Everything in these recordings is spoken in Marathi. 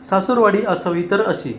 सासूरवाडी असावी तर अशी.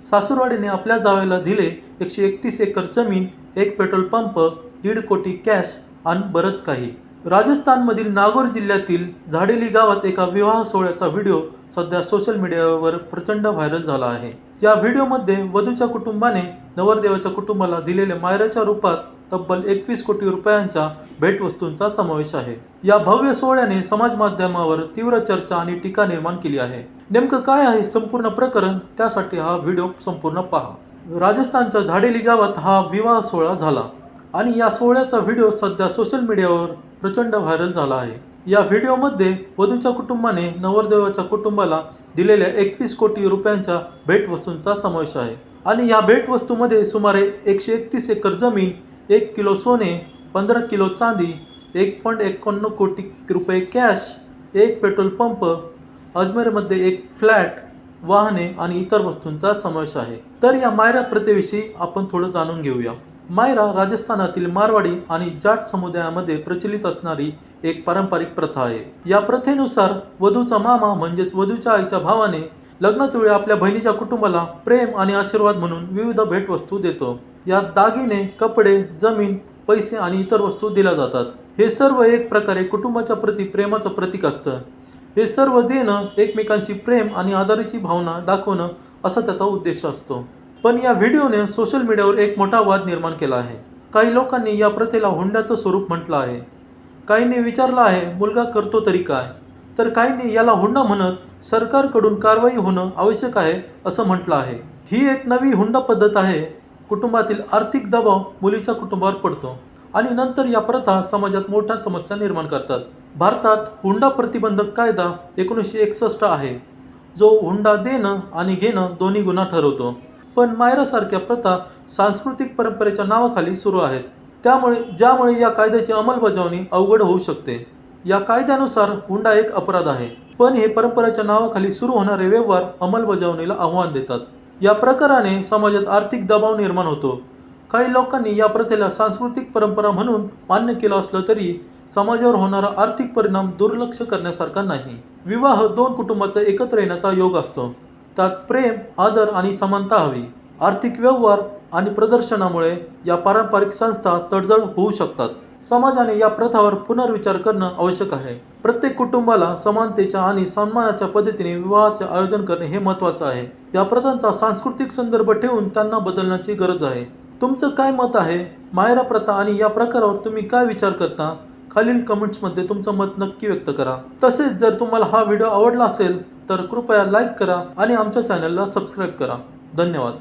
सासूरवाडीने आपल्या जावेला दिले एकशे एकतीस एकर जमीन एक पेट्रोल पंप दीड कोटी कॅश आणि बरंच काही. राजस्थानमधील नागौर जिल्ह्यातील झाडेली गावात एका विवाह सोहळ्याचा व्हिडिओ सध्या सोशल मीडियावर प्रचंड व्हायरल झाला आहे. या व्हिडिओमध्ये वधूच्या कुटुंबाने नवरदेवाच्या कुटुंबाला दिलेल्या मायराच्या रूपात तब्बल एकवीस कोटी रुपयांच्या भेटवस्तूंचा समावेश आहे. या भव्य सोहळ्याने समाज माध्यमावर तीव्र चर्चा आणि टीका निर्माण केली आहे. नेमकं काय आहे संपूर्ण प्रकरण? त्यासाठी हा व्हिडिओ संपूर्ण पहा. राजस्थानच्या झाडेली गावात हा विवाह सोहळा झाला आणि या सोहळ्याचा व्हिडिओ सध्या सोशल मीडियावर प्रचंड व्हायरल झाला आहे. या व्हिडिओमध्ये वधूच्या कुटुंबाने नवरदेवाच्या कुटुंबाला दिलेल्या एकवीस कोटी रुपयांच्या भेटवस्तूंचा समावेश आहे आणि या भेटवस्तूमध्ये सुमारे एकशे एकतीस एकर जमीन एक किलो सोने पंधरा किलो चांदी एक पॉईंट एकोणनव कोटी रुपये कॅश एक पेट्रोल पंप अजमेरमध्ये एक फ्लॅट वाहने आणि इतर वस्तूंचा समावेश आहे. तर या मायरा प्रथेविषयी आपण थोडं जाणून घेऊया. मायरा राजस्थानातील मारवाडी आणि जाट समुदायामध्ये प्रचलित असणारी एक पारंपरिक प्रथा आहे. या प्रथेनुसार वधूचा मामा म्हणजेच वधूच्या आईच्या भावाने लग्नाच्या वेळी आपल्या बहिणीच्या कुटुंबाला प्रेम आणि आशीर्वाद म्हणून विविध भेटवस्तू देतो. यात दागिने कपडे जमीन पैसे आणि इतर वस्तू दिल्या जातात. हे सर्व एक प्रकारे कुटुंबाच्या प्रती प्रेमाचं प्रतीक असतं. हे सर्व देणं एकमेकांशी प्रेम आणि आदराची भावना दाखवणं असा त्याचा उद्देश असतो. पण या व्हिडिओने सोशल मीडियावर एक मोठा वाद निर्माण केला आहे. काही लोकांनी या प्रथेला हुंड्याचं स्वरूप म्हटलं आहे. काहींनी विचारलं आहे मुलगा करतो तरी काय? तर काहींनी याला हुंडा म्हणत सरकारकडून कारवाई होणं आवश्यक आहे असं म्हटलं आहे. ही एक नवी हुंडा पद्धत आहे. कुटुंबातील आर्थिक दबाव मुलीच्या कुटुंबावर पडतो आणि नंतर या प्रथा समाजात मोठ्या समस्या निर्माण करतात. भारतात हुंडा प्रतिबंधक कायदा एकोणीसशे एकसष्ट आहे. जो हुंडा देणं आणि घेणं दोन्ही गुन्हा ठरवतो. पण मायरासारख्या प्रथा सांस्कृतिक परंपरेच्या नावाखाली सुरू आहेत. त्यामुळे ज्यामुळे या कायद्याची अंमलबजावणी अवघड होऊ शकते. या कायद्यानुसार हुंडा एक अपराध आहे. पण हे परंपरेच्या नावाखाली सुरू होणारे व्यवहार अंमलबजावणीला आव्हान देतात. या प्रकाराने समाजात आर्थिक दबाव निर्माण होतो. काही लोकांनी या प्रथेला सांस्कृतिक परंपरा म्हणून मान्य केलं असलं तरी समाजावर होणारा आर्थिक परिणाम दुर्लक्ष करण्यासारखा नाही. विवाह दोन कुटुंबाचा एकत्र येण्याचा योग असतो. त्यात प्रेम आदर आणि समानता हवी. आर्थिक व्यवहार आणि प्रदर्शनामुळे या पारंपरिक संस्था तडजड होऊ शकतात. समाजाने या प्रथावर पुनर्विचार करणं आवश्यक आहे. प्रत्येक कुटुंबाला समानतेच्या आणि सन्मानाच्या पद्धतीने विवाहाचे आयोजन करणे हे महत्त्वाचं आहे. या प्रथांचा सांस्कृतिक संदर्भ ठेवून त्यांना बदलण्याची गरज आहे. तुमचं काय मत आहे? मायरा प्रथा आणि या प्रकारावर तुम्ही काय विचार करता? खालील कमेंट्समध्ये तुमचं मत नक्की व्यक्त करा. तसेच जर तुम्हाला हा व्हिडिओ आवडला असेल तर कृपया लाईक करा आणि आमच्या चॅनलला सबस्क्राईब करा. धन्यवाद.